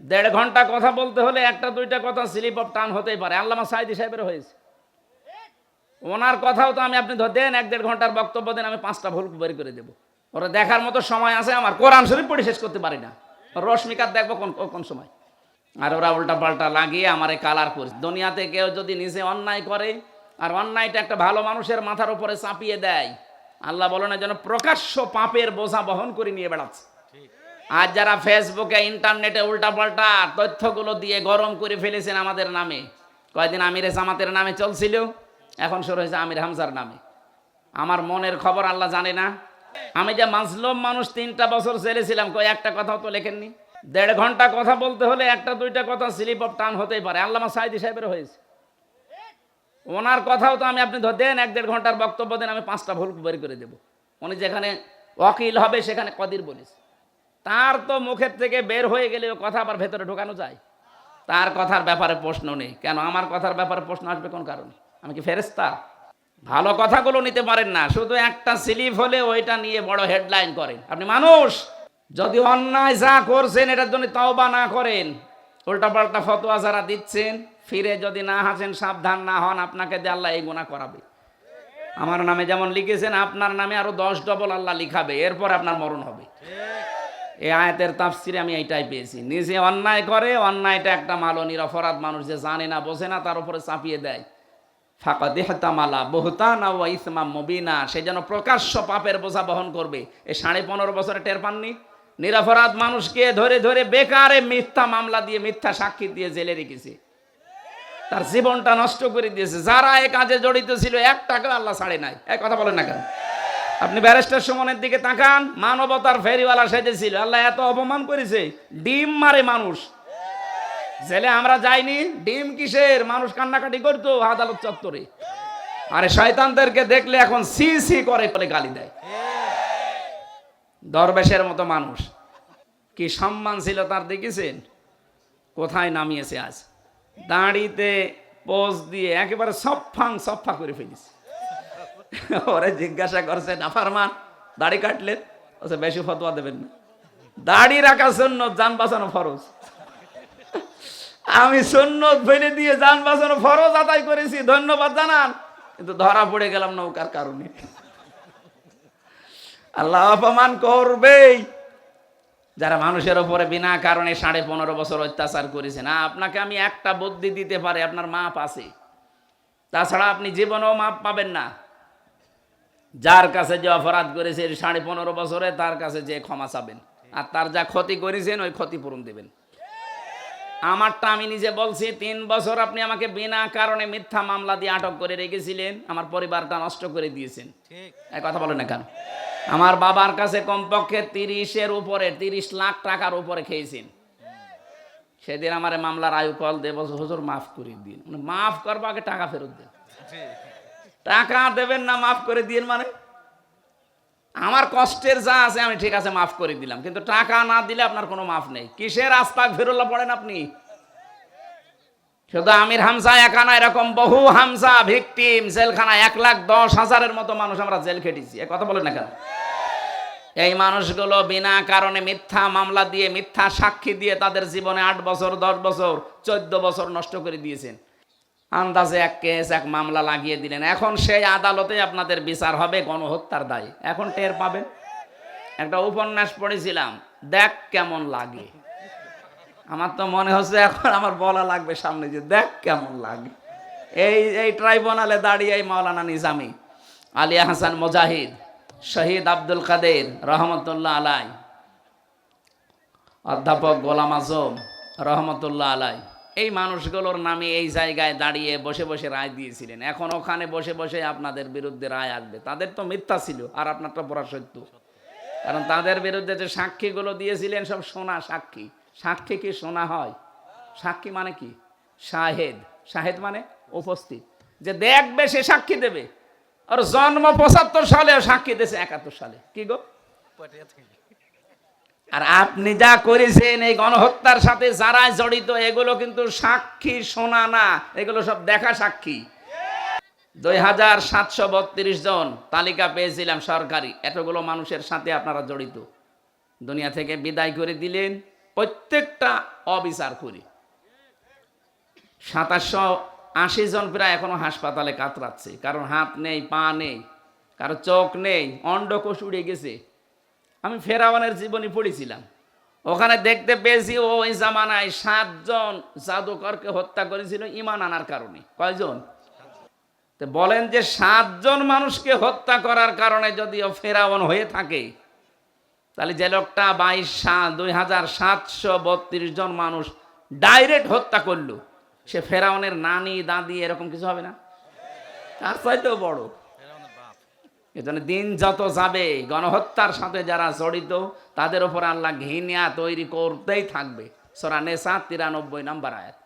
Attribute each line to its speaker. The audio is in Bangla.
Speaker 1: দেড় ঘণ্টা কথা বলতে হলে একটা দুইটা কথা স্লিপ অফ টান হতেই পারে। আল্লামা সাইদি সাহেবের হয়েছে। ওনার কথাও তো আমি আপনি ধর দেন, এক দেড় ঘণ্টার বক্তব্য দেন, আমি পাঁচটা ভুল বের করে দেবো। ওরা দেখার মতো সময় আছে, আমার কোরআন শরীফ পড়ে শেষ করতে পারি না। রশ্মিকার দেখব কোন কোন সময়। আর ওরা উল্টা পাল্টা লাগিয়ে আমারে কালার করে দুনিয়াতে কেউ যদি নিজে অন্যায় করে, আর অন্যায়টা একটা ভালো মানুষের মাথার উপরে চাপিয়ে দেয়, আল্লাহ বলেন যেন প্রকাশ্য পাপের বোঝা বহন করে নিয়ে বেড়াচ্ছে। আজ যারা ফেসবুকে ইন্টারনেটে উল্টাপাল্টা তথ্যগুলো দিয়ে গরম করে ফেলেছেন আমাদের নামে। কয়দিন আমির জামাতের নামে চলছিল? এখন শুরু হয়েছে আমির হামজার নামে। আমার মনের খবর আল্লাহ জানে না। আমি যে মাজলুম মানুষ তিনটা বছর ছেলেছিলাম কই একটা কথাও তো লেখেননি? দেড় ঘণ্টা কথা বলতে হলে একটা দুইটা কথা স্লিপ অফ টান হতেই পারে। আল্লামা সাইদি সাহেবের হয়েছে। ওনার কথাও তো আমি আপনি দেন এক দেড় ঘণ্টার বক্তব্য দেন, আমি পাঁচটা ভুল বের করে দেবো। উনি যেখানে ওকিল হবে সেখানে কদির বলিস তার তো মুখের থেকে বের হয়ে গেলে ও কথা আবার ভেতরে ঢোকানো যায়। তার কথার ব্যাপারে প্রশ্ন নেই। কেন? আমার কথার ব্যাপারে প্রশ্ন আসবে কোন কারণে? আমি কি ফেরেস্তা ভালো কথাগুলো নিতে পারেন না। শুধু একটা স্লিপ হলে ওইটা নিয়ে বড় হেডলাইন করেন। আপনি মানুষ! যদি অন্যায় যা করছেন, এটার জন্য তওবা না করেন, উল্টাপাল্টা ফতোয়া যারা দিচ্ছেন, ফিরে যদি না হাসেন, সাবধান না হন, আপনাকে দিয়ে আল্লাহ এই গুণা করাবে। আমার নামে যেমন লিখেছেন, আপনার নামে আরও দশ ডবল আল্লাহ লিখাবে। এরপর আপনার মরণ হবে। এই আয়াতের তাফসিরে আমি এইটাই পেয়েছি। নিজে অন্যায় করে, অন্যায়টা একটা মালো নিরপরাধ মানুষ যে জানে না, বোঝে না, তার উপরে চাপিয়ে দেয়। ফাঁকা দেহতামালা বহুতানা ও ইসমা মবিনা, সে যেন প্রকাশ্য পাপের বোঝা বহন করবে। এই সাড়ে পনেরো বছরে টের পাননি? নিরপরাধ মানুষকে ধরে ধরে বেকারে মিথ্যা মামলা দিয়ে, মিথ্যা সাক্ষী দিয়ে জেলে রেখেছে। তার জীবনটা নষ্ট করে দিয়েছে। যারা এ কাজে জড়িত ছিল, এক টাকা আল্লাহ ছাড়ে নাই। এক কথা বলেন না কেন? আপনি ব্যারিস্টার সুমনের দিকে তাকান, মানবতার ফেরিওয়ালা সেজেছিল। আল্লাহ এত অপমান করেছে, ডিম মারে মানুষ। জেলে আমরা যাইনি, ডিম কিসের? মানুষ কান্নাকাটি করতো আদালত চত্বরে। আরে শয়তানদেরকে দেখলে এখন সি সি করে করে গালি দেয়। দরবেশের মতো মানুষ। কি সম্মান ছিল তার, দেখেছেন? কোথায় নামিয়েছে আজ? দাঁড়িতে পোজ দিয়ে একেবারে সফাং সফা করে ফেলিস ওরে জিজ্ঞাসা করছে নাফারমান দাড়ি কাটলেন? ওসে বেশি ফতোয়া দেবেন না। দাড়ি রাখার জন্য যান বাঁচানো ফরজ। আমি সুন্নত ফেলে দিয়ে যান বাঁচানো ফরজ আদায় করেছি, ধন্যবাদ জানান। কিন্তু ধরা পড়ে গেলাম নৌকার কারণে। আল্লাহ অপমান করবেই। যারা মানুষের ওপরে বিনা কারণে সাড়ে পনেরো বছর অত্যাচার করেছে না আপনাকে আমি একটা বুদ্ধি দিতে পারি, আপনার মাপ আছে। তাছাড়া আপনি জীবনেও মাপ পাবেন না। যার কাছে যে অপরাধ করেছে সাড়ে পনেরো বছরে তার কাছে যে ক্ষমা চাবেন। আর তার যা ক্ষতি করেছেন ওই ক্ষতিপূরণ দেবেন। আমারটা আমি নিজে বলছি তিন বছর আপনি আমাকে বিনা কারণে মিথ্যা মামলা দিয়ে আটক করে রেখেছিলেন আমার পরিবারটা নষ্ট করে দিয়েছেন। এক কথা বলেন না কেন? আমার বাবার কাছে কমপক্ষে তিরিশের উপরে তিরিশ লাখ টাকার উপরে খেয়েছেন। সেদিন আমার মামলার আয়ু কল দেব হুজুর মাফ করে দিন। মানে মাফ করব আগে টাকা ফেরত দেন। টাকা দেবেন না, মাফ করে দিন মানে? আমার কষ্টের যা আছে, আমি ঠিক আছে, মাফ করে দিলাম। কিন্তু টাকা না দিলে আপনার কোনো মাফ নেই। কিসের আস্তাক ফেরুল্লাহ পড়েন আপনি? শুধু আমির হামসা একানা এরকম বহু হামসা ভিকটিম, জেলখানা এক লাখ দশ হাজারের মতো মানুষ আমরা জেল খেটেছি। এ কথা বলেন না কেন? এই মানুষগুলো বিনা কারণে মিথ্যা মামলা দিয়ে, মিথ্যা সাক্ষী দিয়ে তাদের জীবনে আট বছর, দশ বছর, চোদ্দ বছর নষ্ট করে দিয়েছেন। আন্দাজে এক কেস, এক মামলা লাগিয়ে দিলেন। এখন সেই আদালতে আপনাদের বিচার হবে গণহত্যার দায়ে। এখন টের পাবেন। একটা উপন্যাস পড়েছিলাম, দেখ কেমন লাগে। আমার তো মনে হচ্ছে এখন আমার বলা লাগবে সামনে যে, দেখ কেমন লাগে। এই এই ট্রাইব্যুনালে দাঁড়িয়ে এই মাওলানা নিজামি আলিয়া হাসান মুজাহিদ, শহীদ আব্দুল কাদের রহমতুল্লাহ আলাই, অধ্যাপক গোলাম আজম রহমতুল্লাহ আলাই এই মানুষগুলোর নামে এই জায়গায় দাঁড়িয়ে বসে বসে রায় দিয়েছিলেন। এখন ওখানে বসে বসে আপনাদের বিরুদ্ধে রায় আসবে। তাদের তো মিথ্যা ছিল, আর আপনারটা পড়া সত্য। কারণ তাদের বিরুদ্ধে যে সাক্ষীগুলো দিয়েছিলেন সব সোনা সাক্ষী। সাক্ষী কি শোনা হয়? সাক্ষী মানে কি? শাহেদ। শাহেদ মানে উপস্থিত। যে দেখবে সে সাক্ষী দেবে। আর জন্ম পঁচাত্তর সালে সাক্ষী দিয়েছে একাত্তর সালে। কি গো? আর আপনি যা করেছেন এই গণহত্যার সাথে যারা জড়িত, এগুলো কিন্তু সাক্ষী শোনা না। এগুলো সব দেখা সাক্ষী। দুই হাজার সাতশো বত্রিশ জন তালিকা পেয়েছিলাম সরকারি। এতগুলো মানুষের সাথে আপনারা জড়িত। দুনিয়া থেকে বিদায় করে দিলেন প্রত্যেকটা অবিচার করি। সাতাশশো আশি জন প্রায় এখনও হাসপাতালে কাতরাচ্ছে। কারণ হাত নেই, পা নেই কারও চোখ নেই অন্ডকোষ উড়ে গেছে। আমি ফেরাওয়ানের জীবনী পড়েছিলাম। ওখানে দেখতে পেয়েছি ওই জামানায় সাতজন জাদুকরকে হত্যা করেছিল ইমান আনার কারণে। কয়জন? তো বলেন যে সাতজন মানুষকে হত্যা করার কারণে যদিও ফেরাওয়ান হয়ে থাকে, তাহলে যে লোকটা বাইশ সাত দুই হাজার সাতশো বত্রিশ জন মানুষ ডাইরেক্ট হত্যা করল। সে ফেরাউনের নানি, দাদি, এরকম কিছু হবে না? তার চাইতেও বড়। এজন্য দিন যত যাবে, গণহত্যার সাথে যারা জড়িত, তাদের উপর আল্লাহ ঘৃণা তৈরি করতেই থাকবে। সোরা নেশা তিরানব্বই নম্বর আয়াত।